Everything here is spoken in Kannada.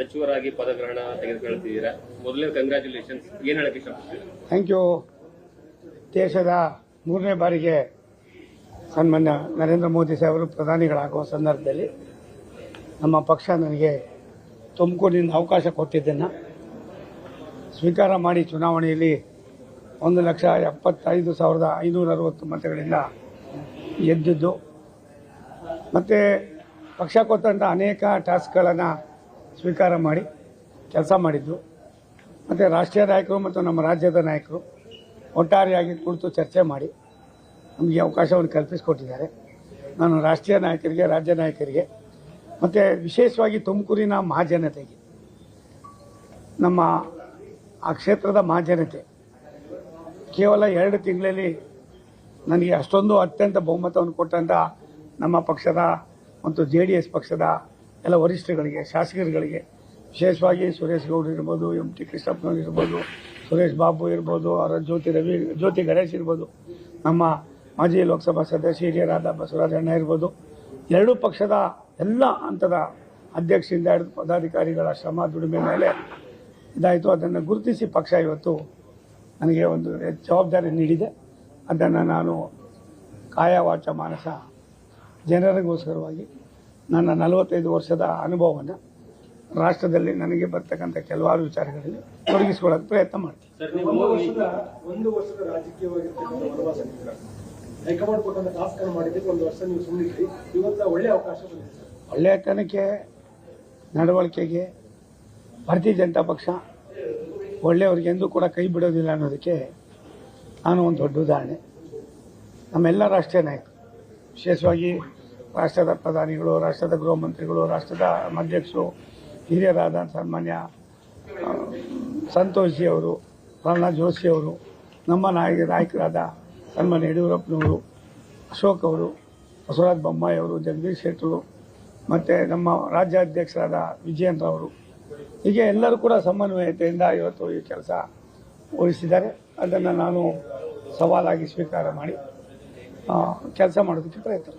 ಸಚಿವರಾಗಿ ಪದಗ್ರಹಣ ತೆಗೆದುಕೊಳ್ತಿದ್ದೀರಾ ಮೊದಲೇ ಕಂಗ್ರ್ಯಾಚುಲೇಷನ್ಸ್ ಏನ್ ಹೇಳಕ್ ಇಷ್ಟಪಡ್ತೀರಾ? ಥ್ಯಾಂಕ್ ಯು ದೇಶದ ಮೂರನೇ ಬಾರಿಗೆ ಸನ್ಮಾನ್ಯ ನರೇಂದ್ರ ಮೋದಿ ಸಾಹೇಬರು, ಪ್ರಧಾನಿಗಳಾಗುವ ಸಂದರ್ಭದಲ್ಲಿ ನಮ್ಮ ಪಕ್ಷ ನನಗೆ ತುಮಕೂರಿನಿಂದ ಅವಕಾಶ ಕೊಟ್ಟಿದ್ದನ್ನು ಸ್ವೀಕಾರ ಮಾಡಿ ಚುನಾವಣೆಯಲ್ಲಿ ಒಂದು ಲಕ್ಷ ಎಪ್ಪತ್ತೈದು ಸಾವಿರದ ಐನೂರ ಅರವತ್ತು ಮತಗಳಿಂದ ಗೆದ್ದಿದ್ದು. ಮತ್ತು ಪಕ್ಷ ಕೊಟ್ಟಂಥ ಅನೇಕ ಟಾಸ್ಕ್ಗಳನ್ನು ಸ್ವೀಕಾರ ಮಾಡಿ ಕೆಲಸ ಮಾಡಿದ್ದು. ಮತ್ತು ರಾಷ್ಟ್ರೀಯ ನಾಯಕರು ಮತ್ತು ನಮ್ಮ ರಾಜ್ಯದ ನಾಯಕರು ಒಟ್ಟಾರೆಯಾಗಿ ಕುಳಿತು ಚರ್ಚೆ ಮಾಡಿ ನಮಗೆ ಅವಕಾಶವನ್ನು ಕಲ್ಪಿಸಿಕೊಟ್ಟಿದ್ದಾರೆ. ನಾನು ರಾಷ್ಟ್ರೀಯ ನಾಯಕರಿಗೆ, ರಾಜ್ಯ ನಾಯಕರಿಗೆ, ಮತ್ತು ವಿಶೇಷವಾಗಿ ತುಮಕೂರಿನ ಮಹಾಜನತೆಗೆ, ನಮ್ಮ ಆ ಕ್ಷೇತ್ರದ ಮಹಾಜನತೆ, ಕೇವಲ ಎರಡು ತಿಂಗಳಲ್ಲಿ ನನಗೆ ಅಷ್ಟೊಂದು ಅತ್ಯಂತ ಬಹುಮತವನ್ನು ಕೊಟ್ಟಂಥ ನಮ್ಮ ಪಕ್ಷದ ಮತ್ತು ಜೆ ಪಕ್ಷದ ಎಲ್ಲ ವರಿಷ್ಠಗಳಿಗೆ ಶಾಸಕರುಗಳಿಗೆ, ವಿಶೇಷವಾಗಿ ಸುರೇಶ್ ಗೌಡ ಇರ್ಬೋದು, ಎಂ ಟಿ ಕೃಷ್ಣಪ್ಪನವ್ರು ಇರ್ಬೋದು, ಸುರೇಶ್ ಬಾಬು ಇರ್ಬೋದು, ಅವರ ಜ್ಯೋತಿ ರವಿ, ಜ್ಯೋತಿ ಗಣೇಶ್ ಇರ್ಬೋದು, ನಮ್ಮ ಮಾಜಿ ಲೋಕಸಭಾ ಸದಸ್ಯ ಹಿರಿಯರಾದ ಬಸವರಾಜಣ್ಣ ಇರ್ಬೋದು. ಎರಡೂ ಪಕ್ಷದ ಎಲ್ಲ ಹಂತದ ಅಧ್ಯಕ್ಷರಿಂದ ಹಿಡಿದು ಪದಾಧಿಕಾರಿಗಳ ಶ್ರಮ, ದುಡಿಮೆ ಮೇಲೆ ಇದಾಯಿತು. ಅದನ್ನು ಗುರುತಿಸಿ ಪಕ್ಷ ಇವತ್ತು ನನಗೆ ಒಂದು ಜವಾಬ್ದಾರಿ ನೀಡಿದೆ. ಅದನ್ನು ನಾನು ಕಾಯವಾಚ ಮಾನಸ ಜನರಿಗೋಸ್ಕರವಾಗಿ ನನ್ನ ನಲವತ್ತೈದು ವರ್ಷದ ಅನುಭವವನ್ನು ರಾಷ್ಟ್ರದಲ್ಲಿ ನನಗೆ ಬರ್ತಕ್ಕಂಥ ಕೆಲವಾರು ವಿಚಾರಗಳಲ್ಲಿ ತೊಡಗಿಸಿಕೊಳ್ಳೋಕೆ ಪ್ರಯತ್ನ ಮಾಡ್ತೀನಿ. ಒಳ್ಳೆಯತನಕ್ಕೆ ನಡವಳಿಕೆಗೆ ಭಾರತೀಯ ಜನತಾ ಪಕ್ಷ ಒಳ್ಳೆಯವ್ರಿಗೆಂದೂ ಕೂಡ ಕೈ ಬಿಡೋದಿಲ್ಲ ಅನ್ನೋದಕ್ಕೆ ನಾನು ಒಂದು ದೊಡ್ಡ ಉದಾಹರಣೆ. ನಮ್ಮೆಲ್ಲ ರಾಷ್ಟ್ರೀಯ ನಾಯಕರು ವಿಶೇಷವಾಗಿ ರಾಷ್ಟ್ರದ ಪ್ರಧಾನಿಗಳು, ರಾಷ್ಟ್ರದ ಗೃಹ ಮಂತ್ರಿಗಳು ರಾಷ್ಟ್ರದ ಅಧ್ಯಕ್ಷರು, ಹಿರಿಯರಾದ ಸನ್ಮಾನ್ಯ ಸಂತೋಷಿ ಅವರು ಪ್ರಹ್ಲಾದ್ ಜೋಶಿ ಅವರು, ನಮ್ಮ ನಾಯಕ, ನಾಯಕರಾದ ಸನ್ಮಾನ್ಯ ಯಡಿಯೂರಪ್ಪನವರು, ಅಶೋಕ್ ಅವರು, ಬಸವರಾಜ ಬೊಮ್ಮಾಯಿ ಅವರು, ಜಗದೀಶ್ ಶೆಟ್ಟರು, ಮತ್ತು ನಮ್ಮ ರಾಜ್ಯಾಧ್ಯಕ್ಷರಾದ ವಿಜಯೇಂದ್ರ ಅವರು. ಹೀಗೆ ಎಲ್ಲರೂ ಕೂಡ ಸಮನ್ವಯತೆಯಿಂದ ಇವತ್ತು ಈ ಕೆಲಸ ವಹಿಸಿದ್ದಾರೆ ಅದನ್ನು ನಾನು ಸವಾಲಾಗಿ ಸ್ವೀಕಾರ ಮಾಡಿ ಕೆಲಸ ಮಾಡೋದಕ್ಕೆ ಪ್ರಯತ್ನ